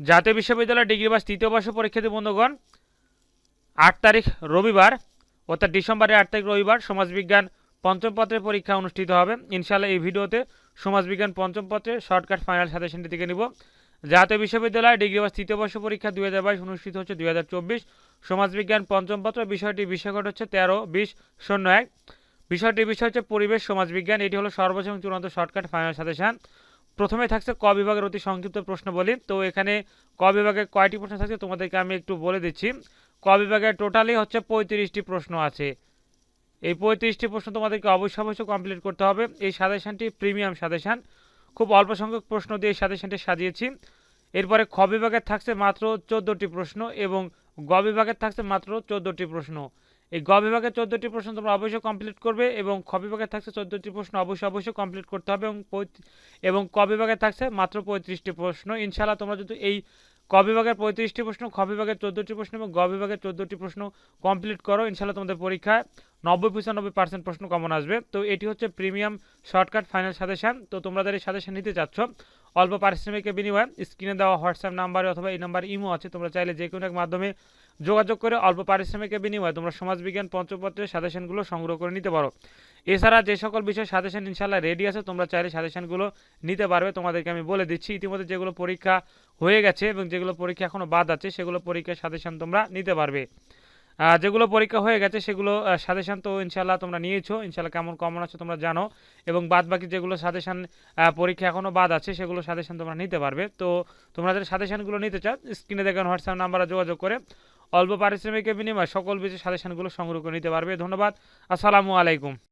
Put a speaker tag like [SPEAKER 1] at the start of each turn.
[SPEAKER 1] জাতীয় বিশ্ববিদ্যালয় ডিগ্রি বাস তৃতীয় বর্ষ পরীক্ষার্থী বন্ধুগণ, আট তারিখ রবিবার অর্থাৎ ডিসেম্বরের আট তারিখ রবিবার সমাজবিজ্ঞান পঞ্চম পত্রের পরীক্ষা অনুষ্ঠিত হবে। ইনশাআল্লাহ এই ভিডিওতে সমাজবিজ্ঞান পঞ্চম পত্রের শর্টকাট ফাইনাল সাজেশনটি থেকে নিব। জাতীয় বিশ্ববিদ্যালয় ডিগ্রি বাস তৃতীয় বর্ষ পরীক্ষা দুই হাজার বাইশ অনুষ্ঠিত হচ্ছে দুই হাজার চব্বিশ। সমাজবিজ্ঞান পঞ্চম পত্র বিষয়টি বিষয়কট হচ্ছে তেরো, বিশ, শূন্য, এক। বিষয়টির বিষয় হচ্ছে পরিবেশ, সমাজবিজ্ঞান। এটি হলো এবং চূড়ান্ত শর্টকাট ফাইনাল সাজেশন। প্রথমে থাকছে ক বিভাগের অতি সংক্ষিপ্ত প্রশ্ন বলি তো এখানে ক বিভাগে কয়টি প্রশ্ন থাকছে তোমাদেরকে আমি একটু বলে দিচ্ছি। ক বিভাগে টোটালি হচ্ছে পঁয়ত্রিশটি প্রশ্ন আছে। এই পঁয়ত্রিশটি প্রশ্ন তোমাদেরকে অবশ্যই অবশ্যই কমপ্লিট করতে হবে। এই সাজেশনটি প্রিমিয়াম সাজেশন। খুব অল্প সংখ্যক প্রশ্ন দিয়ে এই সাজেশনটি সাজিয়েছি। এরপরে খ বিভাগের থাকছে মাত্র চোদ্দোটি প্রশ্ন এবং গ বিভাগের থাকছে মাত্র চোদ্দোটি প্রশ্ন। এই গ বিভাগের চোদ্দোটি প্রশ্ন তোমরা অবশ্যই কমপ্লিট করবে এবং খ বিভাগে থাকছে চোদ্দোটি প্রশ্ন অবশ্যই অবশ্যই কমপ্লিট করতে হবে এবং এবং ক বিভাগে থাকছে মাত্র পঁয়ত্রিশটি প্রশ্ন। ইনশাআল্লাহ তোমরা যদি এই ক বিভাগের পঁয়ত্রিশটি প্রশ্ন, খ বিভাগের চোদ্দোটি প্রশ্ন এবং গ বিভাগের চোদ্দোটি প্রশ্ন কমপ্লিট করো, ইনশাআল্লাহ তোমাদের পরীক্ষায় নব্বই পঁচানব্বই পার্সেন্ট প্রশ্ন কমন আসবে। তো এটি হচ্ছে প্রিমিয়াম শর্টকাট ফাইনাল সাজেশান তো তোমরা যারা এই সাজেশান নিতে চাচ্ছ অল্প পারিশ্রমিকের বিনিময়ে স্ক্রিনে দেওয়া হোয়াটসঅ্যাপ নাম্বারে অথবা এই নাম্বার ইমো আছে, তোমরা চাইলে যে কোনো এক মাধ্যমে যোগাযোগ করে অল্প পারিশ্রমিকের বিনিময়ে তোমরা সমাজবিজ্ঞান পঞ্চপত্রের সাজেশনগুলো সংগ্রহ করে নিতে পারো। এছাড়া যে সকল বিষয়ে সাজেশন ইনশাল্লাহ রেডি আছে, তোমরা চাইলে সাজেশনগুলো নিতে পারবে। তোমাদেরকে আমি বলে দিচ্ছি, ইতিমধ্যে যেগুলো পরীক্ষা হয়ে গেছে এবং যেগুলো পরীক্ষা এখনও বাদ আছে, সেগুলো পরীক্ষার সাজেশন তোমরা নিতে পারবে। যেগুলো পরীক্ষা হয়ে গেছে সেগুলো সাজেশান তো ইনশাল্লাহ তোমরা নিয়েছো। ইনশাল্লাহ কেমন কমন আছে তোমরা জানো। এবং বাদ বাকি যেগুলো সাজেশান পরীক্ষা এখনও বাদ আছে, সেগুলো সাজেশান তোমরা নিতে পারবে। তো তোমরা যদি সাজেশানগুলো নিতে চাও স্ক্রিনে দেখেন হোয়াটসঅ্যাপ নাম্বারে যোগাযোগ করে। অল্প পারিশ্রমিকের বিনিময়ে সকল বিষয়ে সাজেশানগুলো সংগ্রহ করে নিতে পারবে। ধন্যবাদ। আসসালামু আলাইকুম।